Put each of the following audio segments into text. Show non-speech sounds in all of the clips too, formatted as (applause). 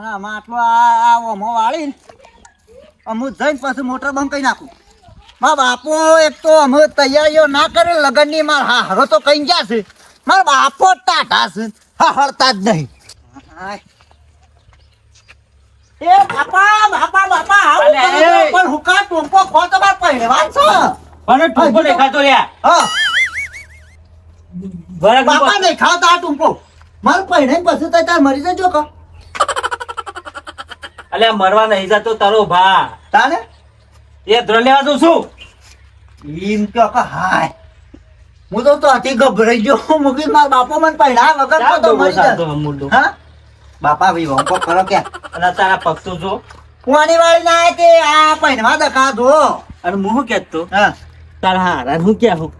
ના ના આમાં આટલો આ આ ઓમો વાળીને અમુ જઈને પછી મોટર બંધ કરી નાખું. મારા બાપો એક તો અમે તૈયારીઓ ના કરે લગનની માર હા હરો તો કઈ ગયા છે. મારા બાપો ટાટા છે હા હરતા જ નહીં. એ બાપા બાપા બાપા આવું. પણ હુકા ટૂંકો ખો તો બાર પહેરવાન છો. પણ ટૂંકો દેખાતો લ્યા હા. બાપા નહીં ખાતા આ ટૂંકો. મારું પહેરે પછી તાર મરી જજો કો. અલ્યા મરવા નહીં જતો તારો ભા. તાને? એ ધ્ર લેવા જઉં છું. કહો કે હાય. હું તો તો અતિ ગભરાઈ ગયો. મૂકી મારા બાપો મને પહેરા વગર તો મરી જાય. હા? બાપા ભાઈ વંકો કરો કે. અને તારા પગ તો જો. પાણી વાળી ના કે આ પહેરવા દકા દો અને હું શું કહેતો? હા. તારા હારા હું કે હું?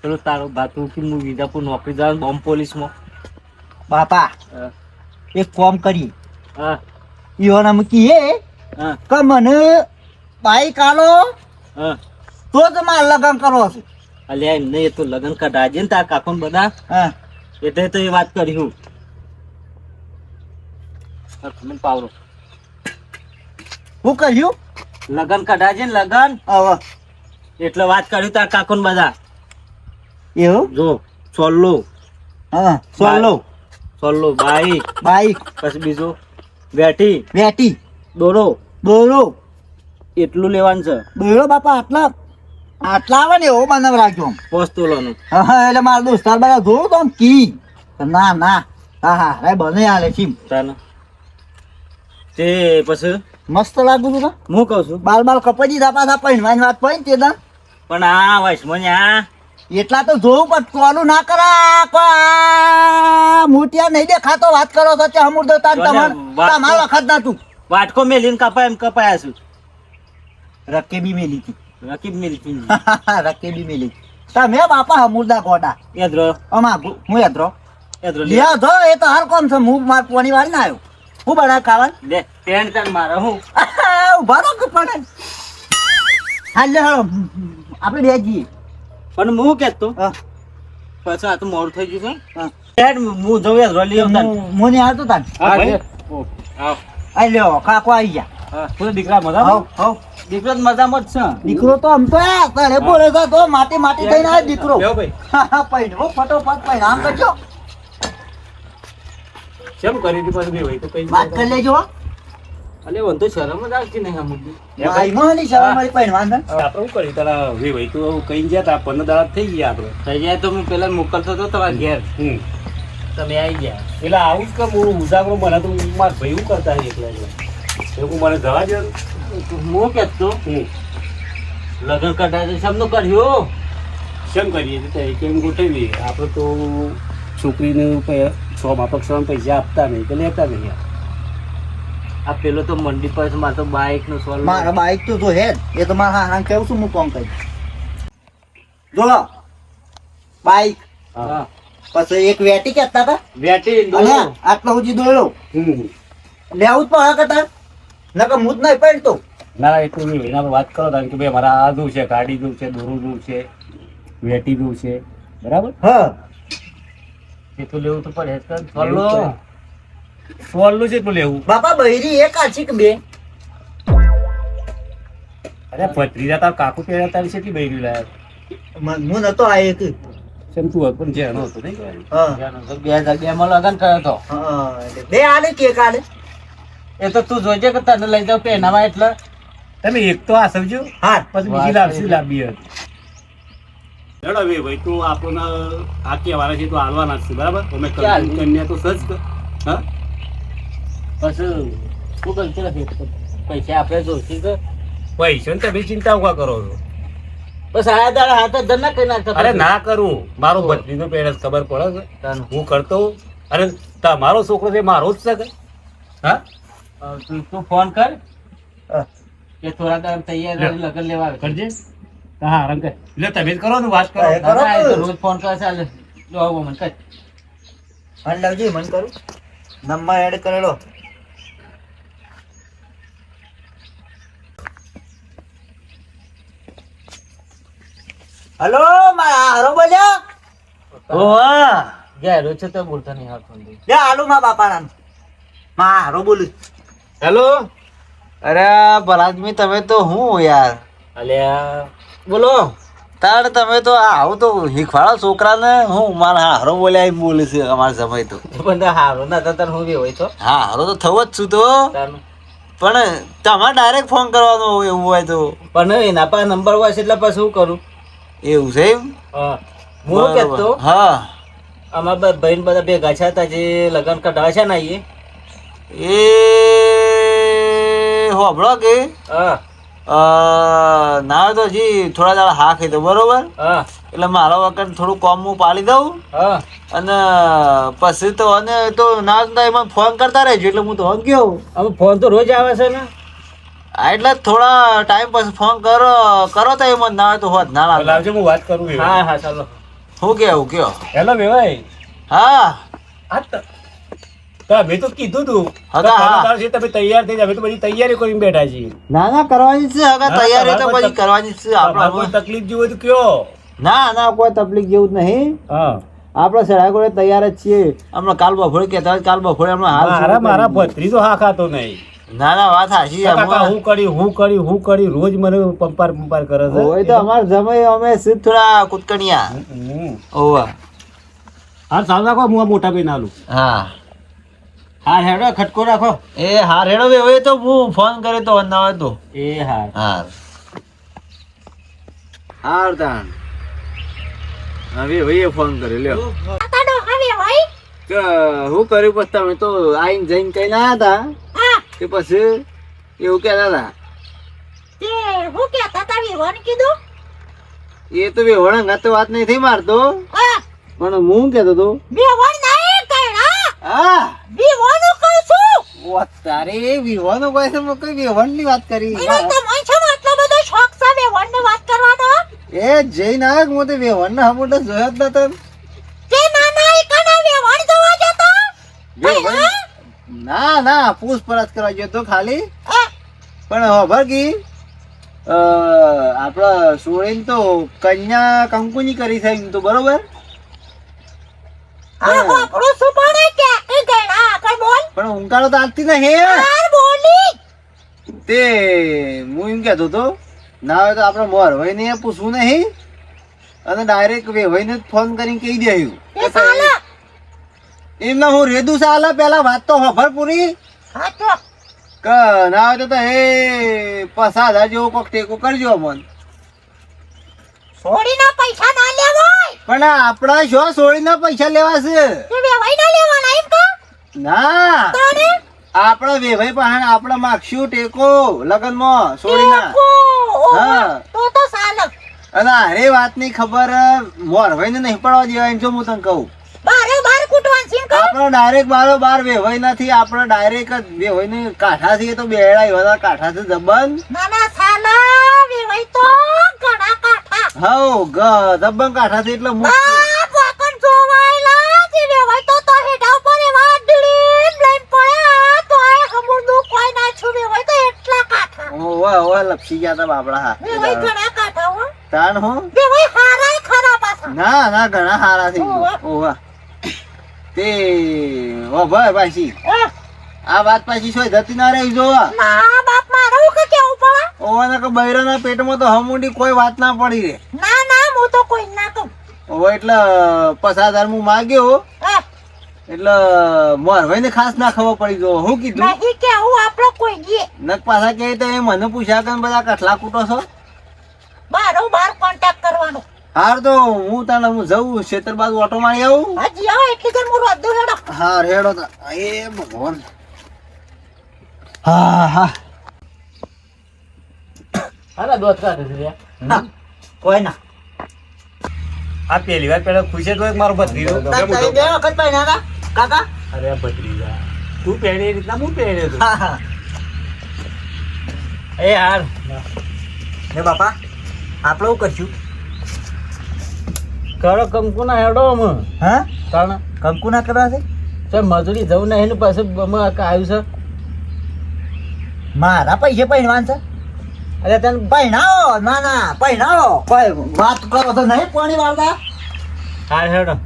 પેલો તારો બાત તું કે હું વિજાપુર નોકરી જવાનું બોમ્બ પોલીસમાં. બાપા એક કોમ કરી હા ઈવન અમે કીએ હા. કે મને બાઈક આલો તો જ મારે લગ્ન કરવો છે. અલ્યા એમ નહીં એ તો લગ્ન કઢાજે ને તાર કાકો બધા. એટલે તો એ વાત કરી હું. મને પાવરો. હું કહ્યું? લગન કઢાજે ને લગન? હવે એટલે વાત કર્યું તાર કાકો બધા. એવું? જો સોલ્લો હા સોલ્લો સોલ્લો બાઈક બાઈક પછી બીજું? બેટી વેટી. દોરો. દોરો. એટલું લેવાનું છે. દોરો બાપા આટલા. આટલા આવે ને એવો બનાવ રાખજો આમ. પોસ્ત તોલાનું હા હા એટલે મારા દોસ્તાર બધા જોયું તો કી. ના ના. હા હા રે બને આલે છીમ ચાલો તે પછી? મસ્ત લાગુ છું ને? હું કહું છું? બાલ બાલ કપાઈ ધાપા પાછા પહેરવાની વાત પડી તે દા પણ આ વૈષ્ણવ આ એટલા તો જોવું પણ કોલું ના કરા આ નહીં દેખાતો વાત કરો તો ત્યાં અમૂર્દો તાર તમાર તમાર વખત ના તું. વાટકો મેલીને કપાય એમ કપાયા છું. રકેબી મેલી હતી. રકીબ મેલી (laughs) રકેબી મેલી. તમે બાપા અમૂર્દા ગોડા. યાદ્રો. અમા હું યાદ્રો? લે. લ્યા ધો એ તો હાર કોમ છે હું માર પોણી વાળી ના આવ્યો. હું બના ખાવાન? લે ટેન ટેન મારે હું. (laughs) ઊભા કે પડે હાલ લે હાલો આપણે બે જઈએ પણ હું કહેતો હા, પછી આ તો મોડું થઈ ગયું હા. હેડ હું આવતા તાન. આ લ્યો કાકો આવી ગયા. પૂરા દીકરા હવ મજામાં દીકરો તો મજામાં જ છે. દીકરો તો આમ તો તને બોલે છે તો માટી માટી થઈને આ દીકરો. ફટોફટ પહેરો આમ કરજો કેમ કરી હતી પછી ભાઈ? તો કઈ વાત કરી લેજો અલે વન તો શરમ જ આવતી નહીં અમુક ભાઈમાં શરમ મારી પહેરવાની છે. આપણે શું કરી તારા વે ભાઈ? તું કઈ ગયા તા પંદર દાડા થઈ ગયા આપણે થઈ જાય તો હું પેલા મોકલતો તો તમારા ઘેર. હમ. તમે આવી ગયા. એટલે આવું જ કર હું ઉજાગરો મને તો મારા ભાઈ કરતા એકલા એટલે એવું મને જવા દે? હું કે તો? લગ્ન કઢાય શમનું કર્યું? કેમ કરીએ તે કેમ ગોઠવીએ? આપણે તો છોકરીને છ માપક છ પૈસા આપતા નહીં કે લેતા નહીં આ પેલો તો મંડી પર મારે તો બાઈક નો સોલ મારા બાઈક તો જો હે જ. એ તો મારા હારા કેવું છું હું કોમ કરી? જો બાઈક હા. પછી એક વેટી કેતા હતા. વેટી આટલો સુધી દોડ્યો લેવું જ પડે કરતા નકર હું જ નહીં પડતો ના એટલું નહીં એના પર વાત કરો કારણ કે ભાઈ મારા આ દૂર છે ગાડી દૂર છે દોરું દૂર છે વેટી દૂર છે. બરાબર? હા. એ તો લેવું તો પડે જ કર. લેવું સોલો. સોલનું છે એટલું લેવું. બાપા બૈરી એક આછી કે બે. અરે ભત્રીજા તાર કાકુ પહેર્યા તારી કેટલી બૈરી લાયા મ- હું નતો આ એક. પણ હતો નહીં બે હજાર બે માં લગ્ન કર્યો હતો. બે આલે કેક આલે? એ તો તું જોજે કે તને લઈ જાવ પેનામાં એટલે? તમે એક તો આ સમજો હા. પછી બીજી લાવશું લાંબી હતી હેડો ભાઈ તું આપણને આ કહેવાના છે તો હાલવાના છે બરાબર? અમે. કન્યા તો સજ. હા? પછી શું કરશે રે? પૈસા આપણે જોઈશે કે? પૈસા તમે ચિંતા ઊભા કરો છો. બસ આયા દાડા હાથ ધર ના નાખતા અરે ના કરું. મારો ભત્રીજો પેરેન્ટ્સ ખબર પડે છે. હું કરતો અરે તમારો છોકરો છે મારો જ છે હા? તું તું ફોન કર. કે થોડા ટાઈમ તૈયાર લગ્ન લેવા. કરજે. હા રંગ એટલે તમે જ કરો ને વાત કરો. કરો. રોજ ફોન કરે ચાલે જો આવો મને કર. અને લવજી મન કરું. નંબર એડ કરેલો. હલો મારા હારો બોલ્યો? ઓવા ગેરો છે તો બોલતા નહીં આવતો લે હાલો મા બાપા મા હારો બોલું. હેલો? અરે ભલાદમી તમે તો હું યાર? અલ્યા બોલો. તાર તમે તો આવું તો શીખવાડો છોકરાને. હું મારા હારો બોલ્યા એમ બોલે છે અમારા સમય તો. પણ હારો ના તાર હું બી હોય તો? હા હારો તો થવો જ છું તો. પણ તમારે ડાયરેક્ટ ફોન કરવાનો એવું હોય તો. પણ એના પાસે નંબર હોય છે એટલે પછી શું કરું? એવું છે એમ? હા. કહેતો? હા. અમારા બહેન બધા ભેગા છે હતા જે લગ્ન કઢાવે છે ને એ એ હોભળો કે. હા. ના તો હજી થોડા દાડા હા ખાઈ દઉં બરોબર? હા. એટલે મારા વખત થોડું કોમ હું પાલી દઉં. હા. અને પછી તો અને તો ના એમાં ફોન કરતા રહેજો એટલે હું તો ગયો હવે ફોન તો રોજ આવે છે ને? એટલે થોડા ટાઈમ પછી ફોન કરો. કરો તો એમ ના હોય તો હોત ના લાગે. લાવજો હું વાત કરું હા હા ચાલો. હું કેવું કયો? હેલો વેવાઈ. હા. હા મેં તો કીધું તું હા, તો હા. પરમ તમે તૈયાર થઈ જાવ તો બધી તૈયારી કરીને બેઠા છીએ. ના ના કરવાની છે. હવે તૈયારી તો પછી કરવાની છે આપણે કોઈ તકલીફ જેવું હોય તો કયો. ના ના કોઈ તકલીફ જેવું જ નહીં. હા. આપણે સડાકોડે તૈયાર જ છીએ. હમણાં કાલ બફોડે કહેતા હોય કાલ બફોડે હમણાં હાલ મારા ભત્રી ભત્રીજો હા ખાતો નહીં. ના ના વાત હાજી કાકા હું કરી હું કરી હું કરી રોજ મને પંપાર પંપાર કરે છે. હોય તો અમારે જમાઈ અમે સીધ થોડા કૂદકણિયા. હમ. ઓવા. હાર ચાલ રાખો હું આ મોટા ભાઈ નાલું હા. હા હેડો ખટકો રાખો. એ હાર હેડો બે હવે તો હું ફોન કરે તો ના હોય તો. એ હાર. હાર હાર તાન હવે ભાઈએ ફોન કર્યો લ્યો. હવે કે હું કર્યું પછી તમે તો આઈને જઈને કઈ ના હતા? કે પછી એવું કહેતા હતા તે હું કહેતા હતા વિહોણ કીધું? એ તો બે વળંગ તો વાત નહીં થઈ મારતો. પણ હું કહેતો તો. વિવન નહીં કઈડા હા. વિહોણ કહું છું. ઓ તારે વિહોણ કહે છે મેં કઈ વિવાનની વાત કરી? એ તો મને છે ને આટલો બધો શોખ છે વિહોણની વાત કરવાનો. એ આવ્યો કે હું તો વિવાન ના હમું તો જોયો જ નતો તે નાના એકના વિવન જોવા જતો વિવાન ના ના પૂછપરછ કરવા ગયો તો ખાલી. પણ ખબર કી આપણા સોરેન તો કન્યા કંકુની કરી થઈ તો બરોબર. પણ ઉંકાળો તો આગતી ના હે. તે હું એમ કહેતો હતો ના હોય તો આપણે મોર ભાઈને પૂછવું નહીં. અને ડાયરેક્ટ વેભાઈને જ ફોન કરીને કહી દેવું તે એમને હું રેદુ સાલા પેલા વાત તો ખબર પૂરી. હા તો. કે ના હોય તો એ પસાદ જેવો કોક ટેકો કરજો મન સોડીના પૈસા ના લેવાય. પણ આપણા શો સોડીના પૈસા લેવા છે? વેવાઈ ના લેવાના એમ કા ના. આપણા વેભાઈ પાસે આપણે માગશું ટેકો લગનમાં સોડીના હા. તો તો સાલક. અને અરે વાતની ખબર મોરભાઈને નહીં પડવા દેવાય એમ જો હું તને કહું. બાર છે એમ આપણો ડાયરેક્ટ બારો બાર વેહોય નથી આપણે ડાયરેક્ટ જ વેહોય ને કાઠા થી તો બેડા એવા કાઠા છે જબન નાના સાલા વેહોય તો ઘણા કાઠા. હવ ગ જબન કાઠા થી એટલે હું આ પાકણ જોવાયેલા તે તો તો હેડા ઉપર એવા ડળીન લઈને પડ્યા. તો આ હમુરનું કોઈ ના છું તો એટલા કાઠા. ઓવા લપસી ગયા તા બાબડા હા ઘણા કાઠા હો. તાણ હું? વેવાઈ હારાય ખરા પાછા. ના ના ઘણા સારા ગયા ઓવા તે ઓ ભાઈ પાછી. આ વાત પાછી સોય જતી ના રહી જો ના બાપ મારું કે કેવું પડે? ઓવાના કે બૈરાના પેટમાં તો હમુંડી કોઈ વાત ના પડી રે ના ના હું તો કોઈ ના કહું. ઓ એટલે પસાદાર હું માગ્યો. હા, એટલે ને ખાસ ના ખબર પડી ગયો હું કીધું? નહીં કેવું આપણો કોઈ ગયે નક પાછા કે તો એ મને પૂછ્યા કે બધા કઠલા કૂટો છો? બારો બાર કોન્ટેક્ટ કરવાનો. હાર તો હું તને હું જઉં ખેતર બાજુ ઓટો મારી આવું. હજી આવો એટલી ઘર મોરો રોજ હેડો. હા હેડો તા. એ ભગવાન. હા હા. હાલા દોત કાઢે છે. કોઈ ના. આ પહેલી વાર પેલા ખુશે તો એક મારો ભત્રીજો? બે વખત પહેર્યા ના કાકા? અરે આ ભત્રીજા. તું પહેરે એ રીતના હું પહેરે તું? હા હા. એ હાર. ને બાપા આપણે શું કરશું? કરો કંકુના હેડો અમે. હા? કારણ કંકુના કરવા છે? તો મજૂરી જવું નહીં ને પાસે અમે આવ્યું છે. મારા પૈસે પહેરવાન છે? અરે તને પહેણાવો ના ના પહેણાવો કોઈ વાત કરો તો નહીં પાણી વાળતા. હા હેડો.